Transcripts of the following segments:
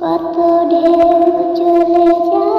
কত ঢেউ চলে যায়।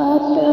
কত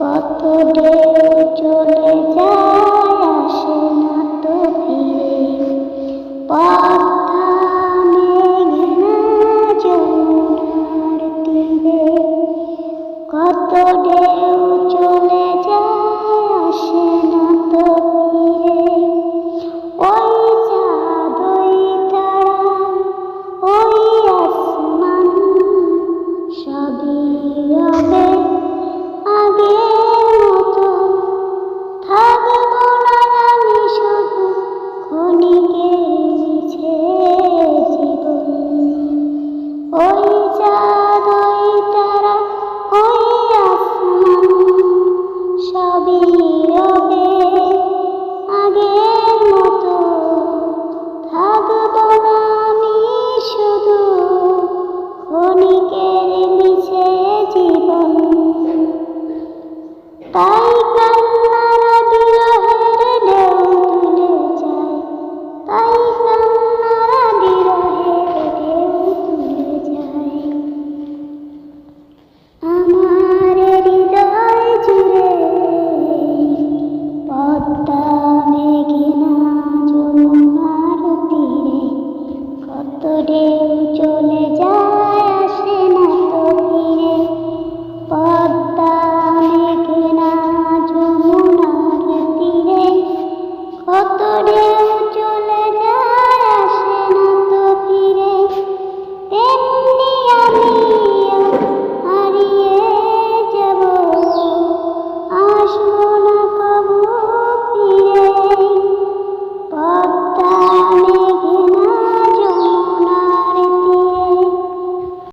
কত ঢেউ চলে যায়। তাই কান্নারা বিরহের ঢেউ তুলে যায় তাই কান্নারা বিরহের ঢেউ তুলে যায় আমার হৃদয় জুড়ে পদ্মা মেঘিনা যমুনার তীরে কত ঢেউ